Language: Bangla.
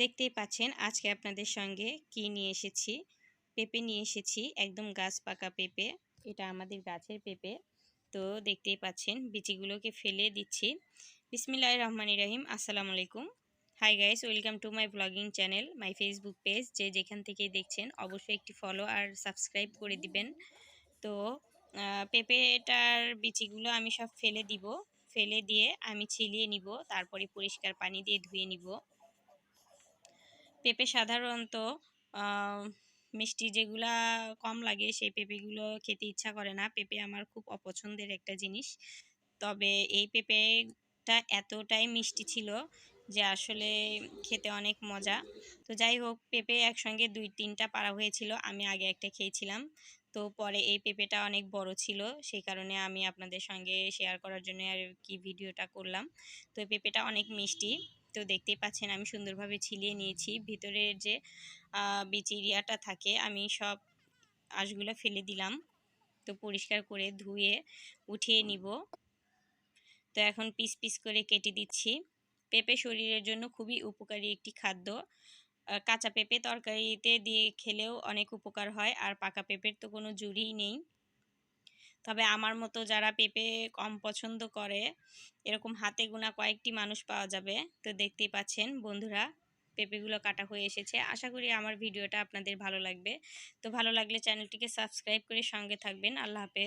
দেখতেই পাচ্ছেন আজকে আপনাদের সঙ্গে কি নিয়ে এসেছি। পেঁপে নিয়ে এসেছি, একদম গাছ পাকা পেঁপে, এটা আমাদের গাছের পেঁপে। তো দেখতেই পাচ্ছেন বিচিগুলোকে ফেলে দিচ্ছি। বিসমিল্লাহ রহমান রাহিম, আসসালামু আলাইকুম। Hi guys welcome to my blogging channel my Facebook page যে যেখান থেকে দেখছেন অবশ্যই একটি ফলো আর সাবস্ক্রাইব করে দিবেন। তো পেঁপেটার বিচিগুলো আমি সব ফেলে দিব, ফেলে দিয়ে আমি ছিলিয়ে নিব, তারপরে পরিষ্কার পানি দিয়ে ধুয়ে নিব। পেঁপে সাধারণত মিষ্টি যেগুলা কম লাগে, সেই পেঁপেগুলো খেতে ইচ্ছা করে না। পেঁপে আমার খুব অপছন্দের একটা জিনিস। তবে এই পেঁপেটা এতটাই মিষ্টি ছিল যে আসলে খেতে অনেক মজা। তো যাই হোক, পেঁপে একসঙ্গে দুই তিনটা পাড়া হয়েছিল, আমি আগে একটা খেয়েছিলাম। তো পরে এই পেঁপেটা অনেক বড় ছিল, সেই কারণে আমি আপনাদের সঙ্গে শেয়ার করার জন্য আর কি ভিডিওটা করলাম। তো পেঁপেটা অনেক মিষ্টি। তো দেখতেই পাচ্ছেন আমি সুন্দরভাবে ছিলিয়ে নিয়েছি। ভিতরের যে বিচিরিয়াটা থাকে, আমি সব আঁশগুলো ফেলে দিলাম। তো পরিষ্কার করে ধুয়ে উঠিয়ে নিব। তো এখন পিস পিস করে কেটে দিচ্ছি। পেঁপে শরীরের জন্য খুবই উপকারী একটি খাদ্য। কাঁচা পেঁপে তরকারিতে দিয়ে খেলেও অনেক উপকার হয়, আর পাকা পেঁপের তো কোনো জুড়িই নেই। তবে আমার মতো যারা পেঁপে কম পছন্দ করে, এরকম হাতে গোনা কয়েকটি মানুষ পাওয়া যাবে। তো দেখতেই পাচ্ছেন বন্ধুরা, পেঁপেগুলো কাটা হয়ে এসেছে। আশা করি আমার ভিডিওটা আপনাদের ভালো লাগবে। তো ভালো লাগলে চ্যানেলটিকে সাবস্ক্রাইব করে সঙ্গে থাকবেন। আল্লাহ হাফেজ।